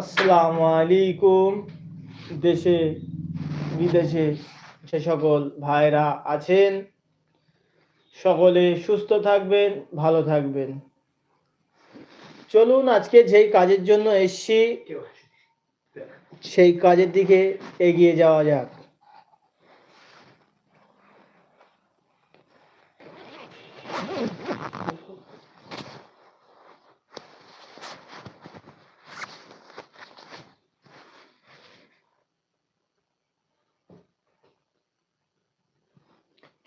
আসসালামু আলাইকুম। দেশে, বিদেশে সে সকল ভাইরা আছেন, সকলে সুস্থ থাকবেন, ভালো থাকবেন। চলুন আজকে যেই কাজের জন্য এসছি, সেই কাজের দিকে এগিয়ে যাওয়া যাক।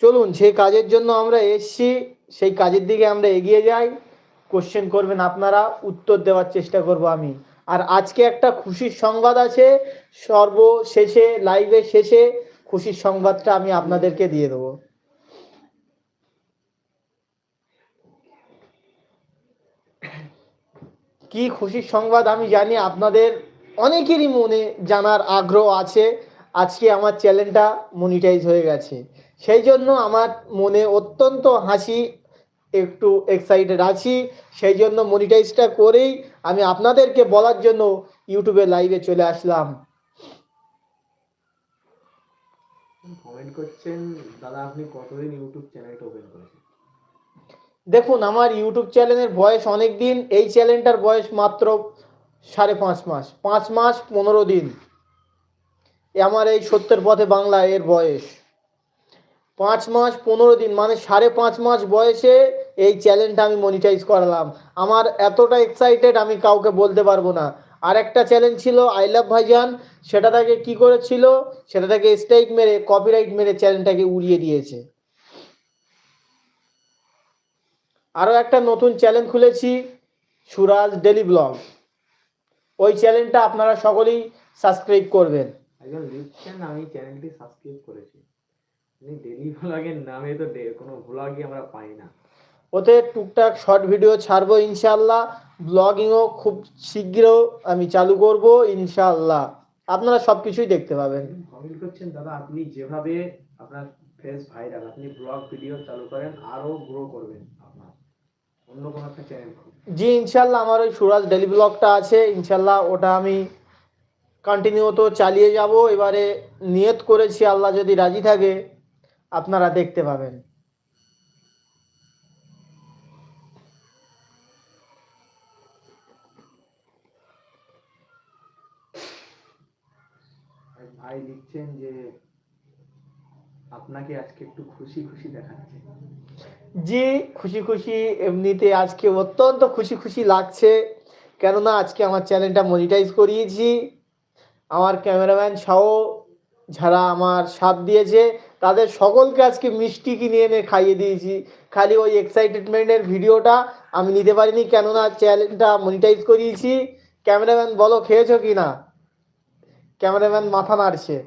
চলুন, সেই কাজের জন্য আমরা এসছি, সেই কাজের দিকে আমরা এগিয়ে যাই। কোশ্চেন করবেন আপনারা, উত্তর দেওয়ার চেষ্টা করব আমি। আর আজকে একটা খুশির সংবাদ আছে, সর্বশেষে লাইভের শেষে খুশির সংবাদটা আমি আপনাদেরকে দিয়ে দেবো। কি খুশির সংবাদ আমি জানি, আপনাদের অনেকেরই মনে জানার আগ্রহ আছে। আজকে আমার চ্যানেলটা মনিটাইজ হয়ে গেছে। সেই জন্য আমার মনে অত্যন্ত হাসি একটু এক্সাইটেড আছি। সেই জন্য মনিটাইজটা করেই আমি আপনাদেরকে বলার জন্য ইউটিউবে লাইভে চলে আসলাম। কমেন্ট করছেন দাদা আপনি কতদিন ইউটিউব চ্যানেলটা ওপেন করেছেন? দেখুন আমার ইউটিউব চ্যানেলের বয়স অনেক দিন এই চ্যানেলটার বয়স মাত্র সাড়ে পাঁচ মাস পাঁচ মাস পনেরো দিন। আমার এই সত্যের পথে বাংলা এর বয়স। পাঁচ মাস, পনেরো দিন মানে সাড়ে পাঁচ মাস বয়সে এই চ্যানেলটা আমি মনিটাইজ করালাম। আমার এতটা এক্সাইটেড আমি কাউকে বলতে পারব না। আর একটা চ্যালেঞ্জ ছিল আই লাভ ভাইজান সেটা তাকে কি করেছিল? সেটা তাকে স্ট্রাইক মেরে কপিরাইট মেরে চ্যানেলটাকে উড়িয়ে দিয়েছে। আরও একটা নতুন চ্যানেল খুলেছি, সুরাজ ডেলি ব্লগ ওই চ্যানেলটা আপনারা সকলেই সাবস্ক্রাইব করবেন। আমি চ্যানেলটি সাবস্ক্রাইব করেছি। ডেলি ভ্লগের নামে তো কোনো ভ্লগই আমরা পাই না। ওতে টুকটাক শর্ট ভিডিও ছাড়বো ইনশাল্লাহ ব্লগিংও খুব শীঘ্র আমি চালু করব ইনশাল্লাহ আপনারা সব কিছুই দেখতে পাবেন। কমেন্ট করছেন দাদা আপনি যেভাবে আপনার ফেস ভাইরাল আপনি ব্লগ ভিডিও চালু করেন আরও গ্রো করবেন আপনার। অন্য কোনো একটা চ্যানেল জি ইনশাল্লাহ আমার ওই সুরাজ ডেলি ব্লগটা আছে। ইনশাল্লাহ ওটা আমি কন্টিনিউ তো চালিয়ে যাব। এবারে নিয়ত করেছি আল্লাহ যদি রাজি থাকে আপনারা দেখতে পাবেন। ভাই লিখছেন যে আপনাকে আজকে একটু খুশি খুশি দেখাচ্ছে। জি খুশি খুশি এমনিতে আজকে অত্যন্ত খুশি খুশি লাগছে। কেননা আজকে আমার চ্যানেলটা মনিটাইজ করিয়েছি। আমার ক্যামেরাম্যান সহ যারা আমার সাথ দিয়েছে তাদের সকলকে আজকে মিষ্টি কিনে এনে খাইয়ে দিয়েছি। খালি ওই এক্সাইটেডমেন্টের ভিডিওটা আমি নিতে পারিনি, কেননা চ্যানেলটা মনিটাইজ করিয়েছি। ক্যামেরাম্যান বলো খেয়েছো কি না ক্যামেরাম্যান মাথা নাড়ছে।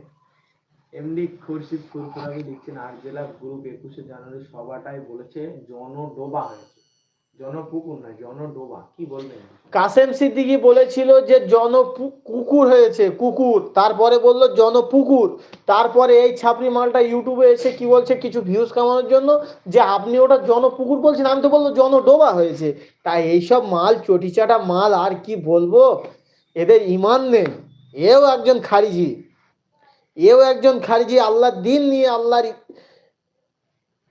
এমনি খুরশিদ ফুরফুরাবি লিখছেন আর জেলা গ্রুপ একুশে জানুয়ারি বলেছে, জনডোবা হয়েছে। জনপুকুর বলবেন? কাসেম সিদ্দিকি বলেছিল যে জন কুকুর হয়েছে, কুকুর। তারপরে বলল জনপুকুর। তারপরে এই ছাপরি মালটা ইউটিউবে এসে কি বলছে, কিছু ভিউজ কামানোর জন্য যে আপনি ওটা জনপুকুর বলছেন, আমি তো বলল জনডোবা হয়েছে। তাই এইসব মাল, চটিচাটা মাল, আর কি বলব? এদের ইমান নেই। এও একজন খারিজি। এও একজন খারিজি, আল্লাহর দিন নিয়ে, আল্লাহর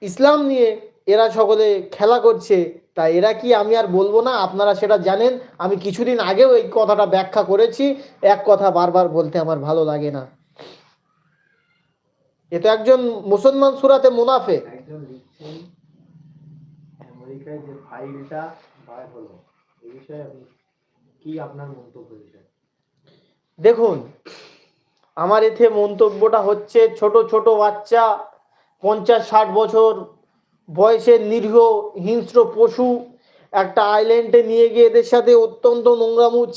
ইসলাম নিয়ে এরা সকলে খেলা করছে। তাই এরা কি আমি আর বলব না? আপনারা সেটা জানেন। আমি কিছুদিন আগেও এই কথাটা ব্যাখ্যা করেছি। এক কথা বারবার বলতে আমার ভালো লাগে না। এ তো একজন মুসলমান সুরাতে মুনাফে। একজন আমেরিকায় যে ফাইলটা বার হলো এই বিষয়ে আপনি কি আপনার মন্তব্য বিষয় দেখুন আমার এতে মন্তব্যটা হচ্ছে ছোট ছোট বাচ্চা পঞ্চাশ ষাট বছর বয়সের নিরীহ হিংস্র পশু একটা আইল্যান্ডে নিয়ে গিয়ে এদের সাথে অত্যন্ত নোংরামুচ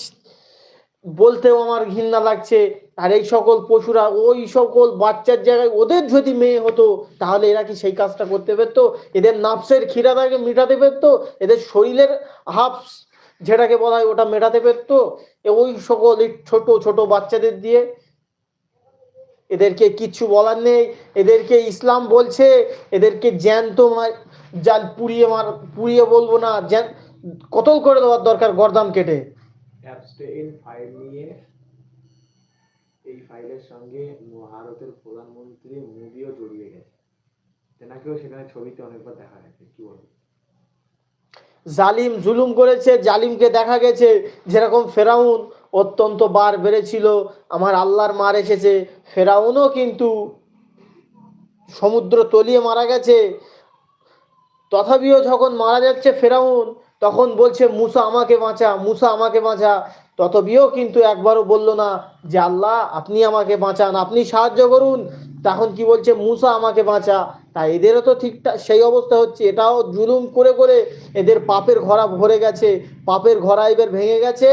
বলতেও আমার ঘৃণা লাগছে। আর এই সকল পশুরা, ওই সকল বাচ্চার জায়গায় ওদের যদি মেয়ে হতো, তাহলে এরা কি সেই কাজটা করতে পারতো? এদের নাফসের খিরাটাকে মেটাতে পারতো? এদের শরীরের হাফস যেটাকে বলা হয়, ওটা মেটাতে পারতো? ওই সকল ছোট ছোট বাচ্চাদের দিয়ে এদেরকে কিচ্ছু বলার নেই। এদেরকে ইসলাম বলছে এদেরকে জ্যান্ত জাল পুড়িয়ে মার পুড়িয়ে বলব না জ্যান কতল করে দেওয়ার দরকার গরদান কেটে? ফাইল নিয়ে এই ফাইলের সঙ্গে ভারতের প্রধানমন্ত্রী মোদিও জড়িয়ে গেছে। তেনাকেও সেখানে ছবিতে অনেকবার দেখা গেছে কি বলব? জালিম জুলুম করেছে জালিমকে দেখা গেছে যেরকম ফেরাউন অত্যন্ত বার বেড়েছিল, আমার আল্লাহর মার এসেছে। ফেরাউনও কিন্তু সমুদ্র তলিয়ে মারা গেছে। তথাপিও যখন মারা যাচ্ছে ফেরাউন, তখন বলছে, মুসা আমাকে বাঁচা, মুসা আমাকে বাঁচা। তথাপিও কিন্তু একবারও বলল না যে, আল্লাহ, আপনি আমাকে বাঁচান, আপনি সাহায্য করুন। তখন কি বলছে, মুসা আমাকে বাঁচা। তাই এদেরও তো ঠিকঠাক সেই অবস্থা হচ্ছে। এটাও জুলুম করে করে এদের পাপের ঘরা ভরে গেছে। পাপের ঘরা এবার ভেঙে গেছে।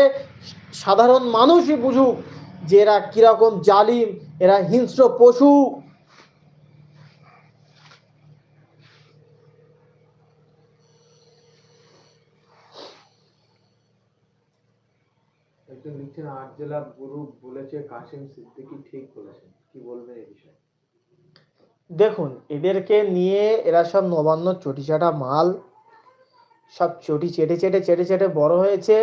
সাধারণ মানুষই বুঝুক যে এরা কীরকম জালিম এরা হিংস্র পশু। একজন লিখছেন আট জেলা গুরু বলেছে কাশিম সিদ্দিকী ঠিক বলেছেন। কি বলবেন এই বিষয়ে? দেখুন এদেরকে নিয়ে এরা সব নবান্ন চটিচাটা মাল সব চটি চেটে চেটে চেটে চেটে বড় হয়েছে।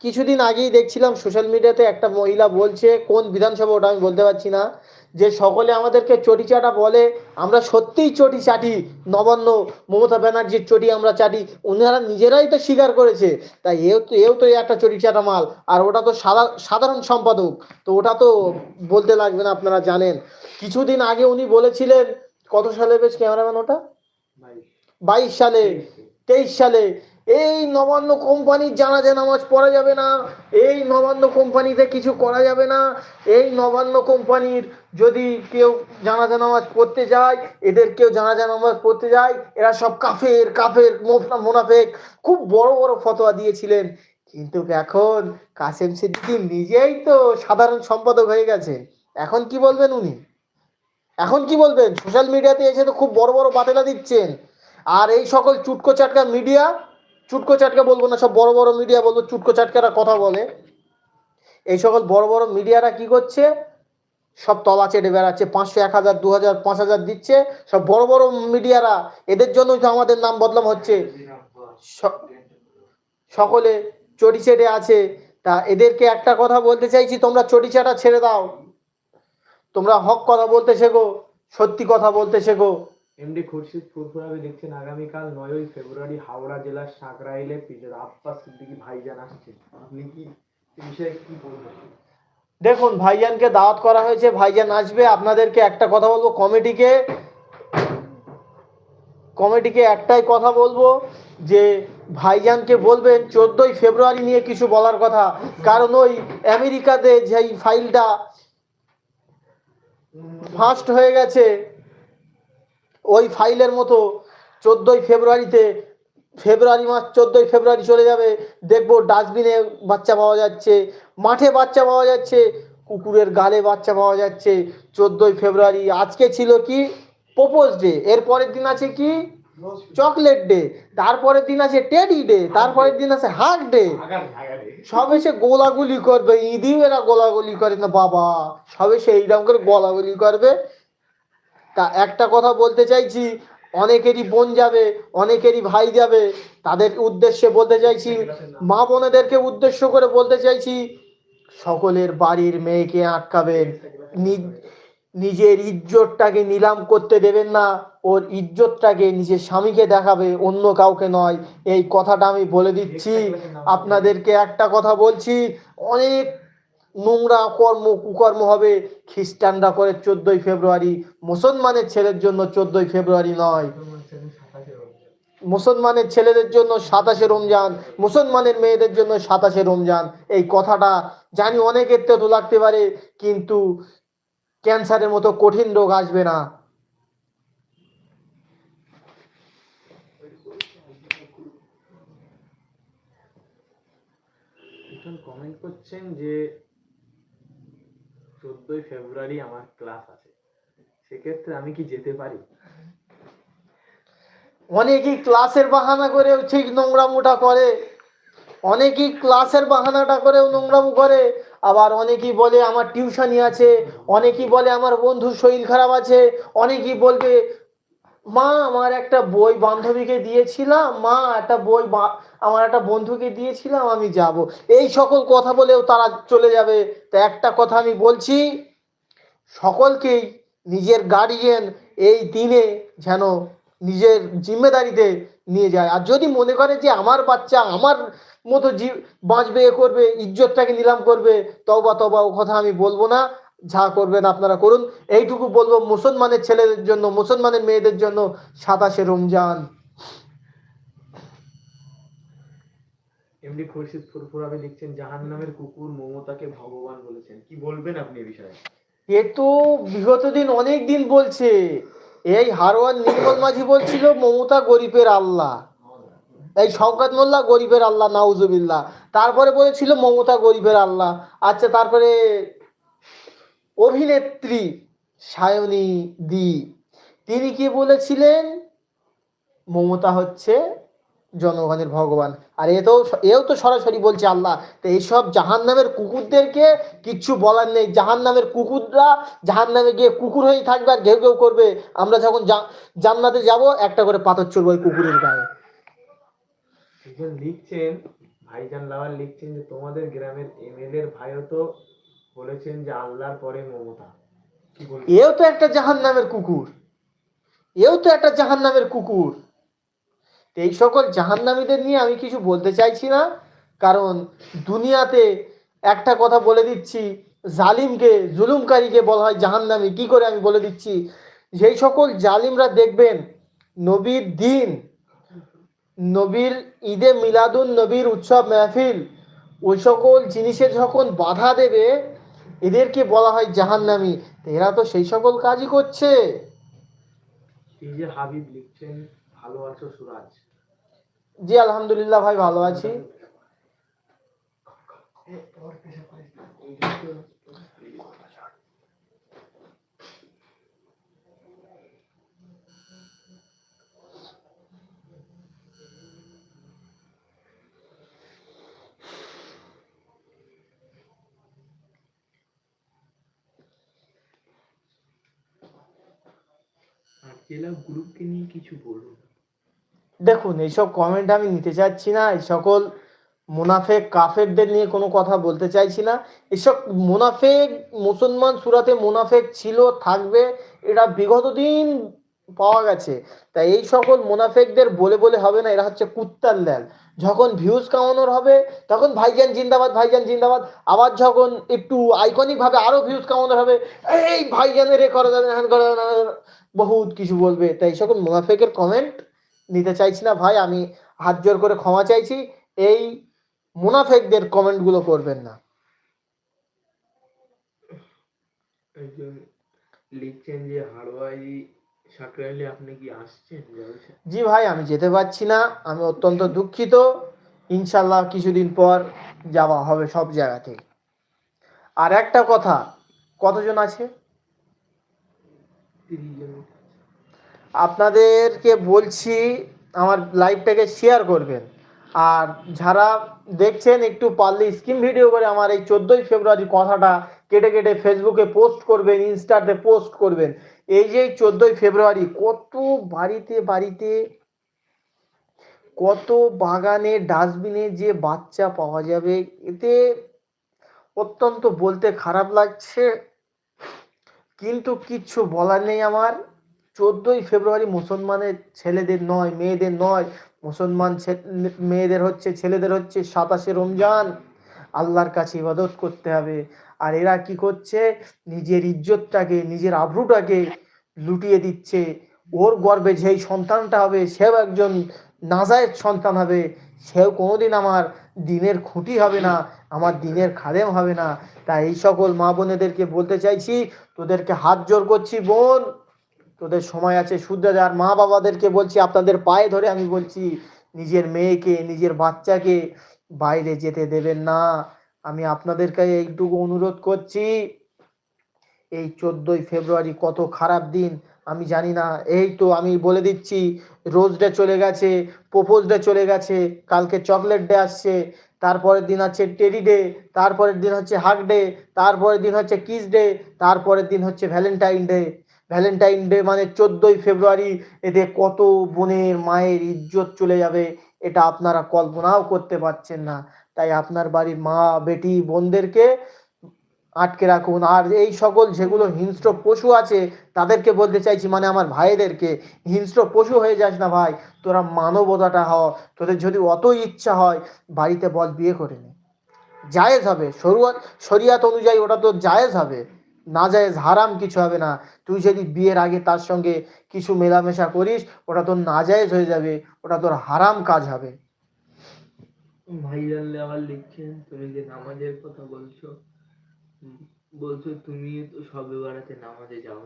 কিছুদিন আগেই দেখছিলাম সোশ্যাল মিডিয়াতে একটা মহিলা বলছে, কোন বিধানসভা ওটা আমি বলতে পারছি না, যে সকলে আমাদেরকে চটি চাটা বলে, আমরা সত্যিই চটি চাটি নবান্ন মমতা ব্যানার্জির চটি আমরা চাটি ওনারা নিজেরাই তো স্বীকার করেছে। তাই এও তো এও তো একটা চটি চাটা মাল, আর ওটা তো সাধা- সাধারণ সম্পাদক, তো ওটা তো বলতে লাগবে না আপনারা জানেন। কিছুদিন আগে উনি বলেছিলেন, কত সালে বেশ ক্যামেরাম্যান ওটা? বাইশ সালে, তেইশ সালে এই নবান্ন কোম্পানির জানাজা নামাজ পড়া যাবে না, এই নবান্ন কোম্পানিতে কিছু করা যাবে না, এই নবান্ন কোম্পানির যদি কেউ জানাজা নামাজ পড়তে যায়, এদের কেউ জানাজা নামাজ পড়তে যায়, এরা সব কাফের কাফের মোনাফেক, খুব বড় বড় ফতোয়া দিয়েছিলেন। কিন্তু এখন কাসেম সিদ্দিকী নিজেই তো সাধারণ সম্পাদক হয়ে গেছে। এখন কি বলবেন উনি? এখন কি বলবেন? সোশ্যাল মিডিয়াতে এসে তো খুব বড় বড় বাতেলা দিচ্ছেন। আর এই সকল চুটকো চাটকা মিডিয়া চুটকো চাটকা বলব না, সব বড় বড় মিডিয়া বলব, চুটকো চাটকারা কথা বলে। এই সকল বড় বড় মিডিয়ারা কি করছে? সব তলা চেটে বেড়াচ্ছে, পাঁচশো, এক হাজার, দু হাজার, পাঁচ হাজার দিচ্ছে। সব বড় বড় মিডিয়ারা, এদের জন্যই তো আমাদের নাম বদলাম হচ্ছে। সকলে চটি চেটে আছে। তা এদেরকে একটা কথা বলতে চাইছি, তোমরা চটি চাটা ছেড়ে দাও। তোমরা হক কথা বলতে শেখো, সত্যি কথা বলতে শেখো। এমডি খুরশিদ ফুরফুরাবি লিখছেন আগামীকাল নয়ই ফেব্রুয়ারি হাওড়া জেলার সাঁকরাইলে আব্বাস সিদ্দিকী ভাইজান আসছে আপনি কি বিষয়ে কি বলবেন? দেখুন, ভাইজানকে দাওয়াত করা হয়েছে, ভাইজান আসবে। আপনাদেরকে একটা কথা বলব, কমিটিকে কমিটিকে একটাই কথা বলব যে, ভাইজানকে বলবেন, চোদ্দোই ফেব্রুয়ারি নিয়ে কিছু বলার কথা। কারণ ওই আমেরিকাতে যেই ফাইলটা ফাস্ট হয়ে গেছে ওই ফাইলের মতো চোদ্দোই ফেব্রুয়ারিতে, ফেব্রুয়ারি মাস চোদ্দোই ফেব্রুয়ারি চলে যাবে, দেখব ডাস্টবিনে বাচ্চা পাওয়া যাচ্ছে, মাঠে বাচ্চা পাওয়া যাচ্ছে, কুকুরের গালে বাচ্চা পাওয়া যাচ্ছে, চোদ্দোই ফেব্রুয়ারি, আজকে ছিল কি? প্রপোজ ডে, এর পরের দিন আছে কি? চকলেট ডে, তারপরের দিন আছে টেডি ডে, তারপরের দিন আছে হাগ ডে। সবে সে গোলাগুলি করবে ঈদিও এরা গোলাগুলি করে, না বাবা, সব এসে এইরকম করে গোলাগুলি করবে। তা একটা কথা বলতে চাইছি, অনেকেরই বোন যাবে, অনেকেরই ভাই যাবে, তাদের উদ্দেশ্যে বলতে চাইছি, মা বোনেদেরকে উদ্দেশ্য করে বলতে চাইছি, সকলের বাড়ির মেয়েকে আটকাবেন নিজের ইজ্জতটাকে নিলাম করতে দেবেন না, ওর ইজ্জতটাকে নিজের স্বামীকে দেখাবে, অন্য কাউকে নয়, এই কথাটা আমি বলে দিচ্ছি। আপনাদেরকে একটা কথা বলছি, অনেক নোংরা কর্ম, কুকর্ম হবে। খ্রিস্টানরা করে চোদ্দই ফেব্রুয়ারি। মুসলমানের ছেলের জন্য চোদ্দই ফেব্রুয়ারি নয়। মুসলমানের ছেলেদের জন্য সাতাশে রমজান। মুসলমানের মেয়েদের জন্য সাতাশে রমজান। এই কথাটা জানি অনেকের তো লাগতে পারে, কিন্তু ক্যান্সারের মতো কঠিন রোগ আসবে না। কমেন্ট করছেন যে চোদ্দই ফেব্রুয়ারি আমার ক্লাস আছে। সেক্ষেত্রে আমি কি যেতে পারি? অনেকেই ক্লাসের বাহানা করেও ঠিক নোংরামোটা করে। অনেকেই ক্লাসের বাহানাটা করেও নোংরামো করে। আবার অনেকেই বলে, আমার টিউশনি আছে। অনেকেই বলে, আমার বন্ধুর শরীর খারাপ আছে। অনেকেই বলবে, মা, আমার একটা বই বান্ধবীকে দিয়েছিলাম। মা, একটা বই আমার একটা বন্ধুকে দিয়েছিলাম, আমি যাব। এই সকল কথা বলেও তারা চলে যাবে। তা একটা কথা আমি বলছি, সকলকেই নিজের গার্ডিয়ান এই দিনে যেন নিজের জিম্মেদারিতে নিয়ে যায়। আর যদি মনে করে যে আমার বাচ্চা আমার মতো জি, বাঁচবে, এ করবে, ইজ্জতটাকে নিলাম করবে তবা তবা ও কথা আমি বলব না। যা করবেন আপনারা করুন। এইটুকু বলব, মুসলমানের ছেলেদের জন্য, মুসলমানের মেয়েদের জন্য সাতাশে রমজান। এমডি খুরশিদ ফুরফুরাবে লিখছেন জাহান নামের কুকুর মমতাকে ভগবান বলেছেন। কি বলবেন আপনি এই বিষয়ে? এ তো বিগত দিন অনেক দিন বলছে। এই হারওয়ান নির্মল মাঝি বলছিল, মমতা গরিবের আল্লাহ। এই শওকাত মোল্লা, গরিবের আল্লাহ, নাউজুবিল্লাহ। তারপরে বলেছিল, মমতা গরিবের আল্লাহ। আচ্ছা তারপরে অভিনেত্রী সায়নী দি, তিনি কি বলেছিলেন? মমতা হচ্ছে জনগণের ভগবান। আর এ তো এও তো সরাসরি বলছে আল্লাহ তো এইসব জাহান নামের কুকুরদেরকে কিচ্ছু বলার নেই। জাহান নামের কুকুররা জাহান নামে গিয়ে কুকুর হয়েই থাকবে আর ঘেউ ঘেউ করবে। আমরা যখন জান্নাতে যাব একটা করে পাথর চলবো ওই কুকুরের গায়ে। লিখছেন ভাইজান লাওয়াল লিখছেন যে তোমাদের গ্রামের এমএলএর ভাইও তো বলেছেন যে আল্লাহর পরে মমতা। এও তো একটা জাহান নামের কুকুর। এও তো একটা জাহান নামের কুকুর। এই সকল জাহান্নামীদের নিয়ে আমি কিছু বলতে চাইছি না, কারণ দুনিয়াতে একটা কথা বলে দিচ্ছি, জালিমকে, জুলুমকারীকে বলা হয় জাহান্নামী। কি করে আমি বলে দিচ্ছি? যেই সকল জালিমরা দেখবেন, নবীর দিন, নবীর ঈদে মিলাদুন নবীর উৎসব মেহফিল, ওই সকল জিনিসে যখন বাধা দেবে, এদেরকে বলা হয় জাহান্নামী। এরা তো সেই সকল কাজই করছে। এই যে হাবিব লিখছেন, ভালো আছো সুরাজ। জি আলহামদুলিল্লাহ ভাই ভালো আছি। জেলা গ্রুপকে নিয়ে কিছু বলুন। দেখুন, এইসব কমেন্ট আমি নিতে চাচ্ছি না, এই সকল মুনাফেক কাফেরদের নিয়ে কোনো কথা বলতে চাইছি না। এসব মুনাফেক মুসলমান সুরাতে মুনাফেক ছিল, থাকবে এটা বিগত দিন পাওয়া গেছে। তাই এই সকল মুনাফেকদের বলে বলে হবে না, এরা হচ্ছে কুত্তার ল্যাল যখন ভিউজ কামানোর হবে, তখন ভাইজান জিন্দাবাদ ভাইজান জিন্দাবাদ। আবার যখন একটু আইকনিকভাবে আরও ভিউজ কামানোর হবে, এই ভাইজানের এ করে দেন হ্যান করে বহুত কিছু বলবে। তাই সকল মুনাফেকের কমেন্ট নিতে চাইছি না ভাই আমি হাত জোর করে ক্ষমা চাইছি। এই মুনাফেকদের কমেন্টগুলো করবেন না। লিখছেন যে হাড়োয়াই সাকরাইলে আপনি কি আসছেন? জি ভাই আমি যেতে পারছি না আমি অত্যন্ত দুঃখিত। ইনশাল্লাহ কিছুদিন পর যাওয়া হবে সব জায়গাতে। আর একটা কথা কতজন আছে? তিরিশ জন। আপনাদেরকে বলছি, আমার লাইভটাকে শেয়ার করবেন। আর যারা দেখছেন একটু পারলে স্ক্রিন ভিডিও করে আমার এই চোদ্দোই ফেব্রুয়ারি কথাটা কেটে কেটে ফেসবুকে পোস্ট করবেন ইনস্টাতে পোস্ট করবেন। এই যে চোদ্দোই ফেব্রুয়ারি, কত বাড়িতে বাড়িতে, কত বাগানে ডাস্টবিনে যে বাচ্চা পাওয়া যাবে, এতে অত্যন্ত বলতে খারাপ লাগছে। কিন্তু কিচ্ছু বলার নেই আমার। চোদ্দোই ফেব্রুয়ারি মুসলমানের ছেলেদের নয়, মেয়েদের নয়, মুসলমান মেয়েদের হচ্ছে, ছেলেদের হচ্ছে সাতাশে রমজান। আল্লাহর কাছে ইবাদত করতে হবে। আর এরা কি করছে? নিজের ইজ্জতটাকে, নিজের আব্রুটাকে লুটিয়ে দিচ্ছে। ওর গর্বে যেই সন্তানটা হবে, সেও একজন নাজায়ের সন্তান হবে। সেও কোনোদিন আমার দিনের খুঁটি হবে না, আমার দিনের খাদেম হবে না। তাই এই সকল মা বোনেদেরকে বলতে চাইছি, তোদেরকে হাত জোর করছি, বোন। তোদের সময় আছে। শুদ্ধ আর মা বাবাদেরকে বলছি, আপনাদের পায়ে ধরে আমি বলছি, নিজের মেয়েকে, নিজের বাচ্চাকে বাইরে যেতে দেবেন না। আমি আপনাদেরকে এইটুকু অনুরোধ করছি, এই চোদ্দোই ফেব্রুয়ারি কত খারাপ দিন, আমি জানি না। এই তো আমি বলে দিচ্ছি রোজ ডে চলে গেছে প্রপোজ ডে চলে গেছে, কালকে চকলেট ডে আসছে, তারপরের দিন হচ্ছে টেডি ডে, তারপরের দিন হচ্ছে হাগ ডে, তারপরের দিন হচ্ছে কিস ডে, তারপরের দিন হচ্ছে ভ্যালেন্টাইন ডে। ভ্যালেন্টাইন ডে মানে চোদ্দই ফেব্রুয়ারি এতে কত বোনের মায়ের ইজ্জত চলে যাবে এটা আপনারা কল্পনাও করতে পারছেন না। তাই আপনার বাড়ির মা, বেটি, বোনদেরকে আটকে রাখুন। আর এই সকল যেগুলো হিংস্র পশু আছে, তাদেরকে বলতে চাইছি মানে আমার ভাইদেরকে, হিংস্র পশু হয়ে যাস না ভাই, তোরা মানবতাটা হ, তোদের যদি অত ইচ্ছা হয়, বাড়িতে বল বিয়ে করে নে। জায়েজ হবে, শরুয়াত, শরিয়াত অনুযায়ী ওটা তো জায়েজ হবে। না জায়েজ হারাম কিছু হবে না। তুই যদি বিয়ের আগে তার সঙ্গে কিছু মেলামেশা করিস ওটা তোর নাজায়েজ হয়ে যাবে ওটা তোর হারাম কাজ হবে। আবার লিখছেন তুমি যে নামাজের কথা বলছো বলছো তুমি তো সবে বেড়াতে নামাজে যাও।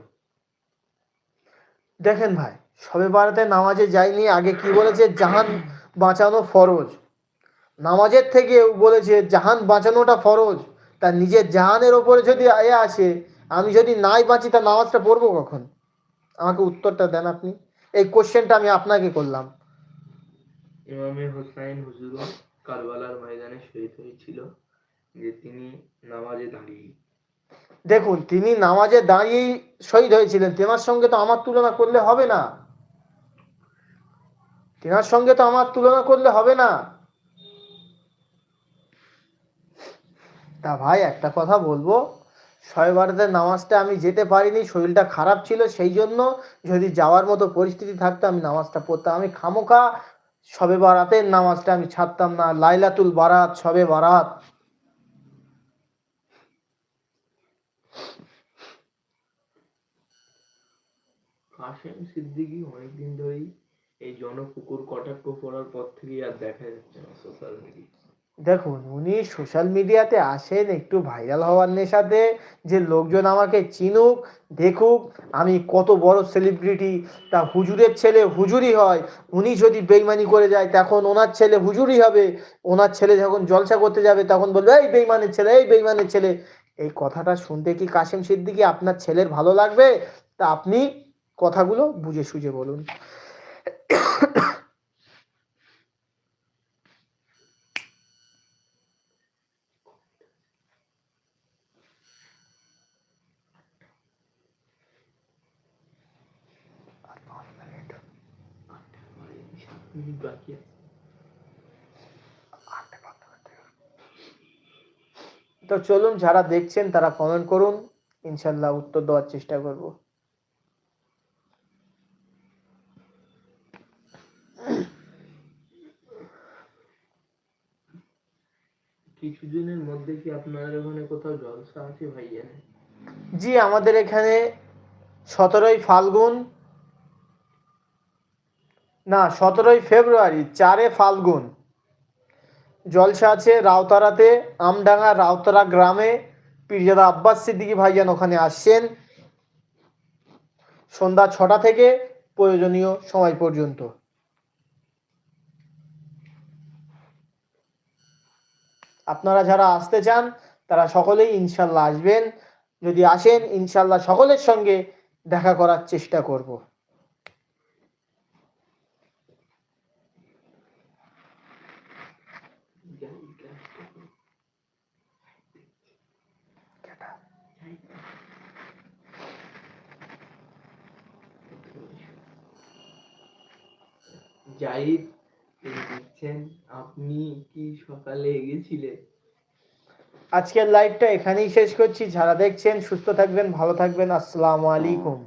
দেখেন ভাই সবে বারাতে নামাজে যায়নি আগে কি বলেছে? জাহান বাঁচানো ফরজ। নামাজের থেকেও বলেছে জাহান বাঁচানোটা ফরজ। তার নিজের জাহানের ওপরে যদি এ আসে আমি যদি নাই বাঁচি তা নামাজটা পড়ব কখন? আমাকে উত্তরটা দেন আপনি। এই কোশ্চেনটা আমি আপনাকে করলাম। ইমামে হোসাইন হুজুর কারবালার ময়দানে শহীদ হয়েছিল যে তিনি নামাজে দাঁড়িয়ে। দেখুন তিনি নামাজে দাঁড়িয়েই শহীদ হয়েছিলেন। তেনার সঙ্গে তো আমার তুলনা করলে হবে না। তেনার সঙ্গে তো আমার তুলনা করলে হবে না। তা ভাই একটা কথা বলব। ছয় বারাতের নামাজটা আমি যেতে পারিনি, শরীরটা খারাপ ছিল সেই জন্য যদি যাওয়ার মতো পরিস্থিতি থাকতো আমি নামাজটা পড়তাম। আমি খামোখা সবে বারাতের নামাজটা আমি ছাড়তাম না, লাইলাতুল বারাত সবে বারাত। কাশেম সিদ্দিকী অনেকদিন ধরেই এই জনপুকুর কটাক্ষ করার পর থেকেই আর দেখা যাচ্ছে না সোশ্যাল মিডিয়া দেখুন, উনি সোশ্যাল মিডিয়াতে আসেন একটু ভাইরাল হওয়ার নেশাতে, যে লোকজন আমাকে চিনুক, দেখুক আমি কত বড় সেলিব্রিটি তা হুজুরের ছেলে হুজুরি হয়, উনি যদি বেইমানি করে যায় তখন ওনার ছেলে হুজুরি হবে, ওনার ছেলে যখন জলসা করতে যাবে তখন বলবে, এই বেইমানের ছেলে, এই বেইমানের ছেলে। এই কথাটা শুনতে কি কাশেম সিদ্দিকি আপনার ছেলের ভালো লাগবে? তা আপনি কথাগুলো বুঝে সুঝে বলুন সাত মিনিট বাকি আছে তো চলুন যারা দেখছেন তারা কমেন্ট করুন। ইনশাল্লাহ উত্তর দেওয়ার চেষ্টা করব। কিছুদিনের মধ্যে কি আপনাদের ওখানে কোথাও জলসা আছে ভাইয়া? জি আমাদের এখানে সতেরোই ফাল্গুন না সতেরোই ফেব্রুয়ারি চারে ফাল্গুন। জলসা আছে রাউতারাতে, আমডাঙ্গা, রাউতারা গ্রামে, পীরজাদা আব্বাস সিদ্দিকী ভাইজান ওখানে আসছেন। সন্ধ্যা ছটা থেকে প্রয়োজনীয় সময় পর্যন্ত। আপনারা যারা আসতে চান, তারা সকলেই ইনশাল্লাহ আসবেন। যদি আসেন, ইনশাল্লাহ সকলের সঙ্গে দেখা করার চেষ্টা করব। জাহিদ দেখছেন, আপনি কি সকালে গেছিলেন আজকের লাইভটা এখানেই শেষ করছি। যারা দেখছেন, সুস্থ থাকবেন, ভালো থাকবেন। আসসালামু আলাইকুম।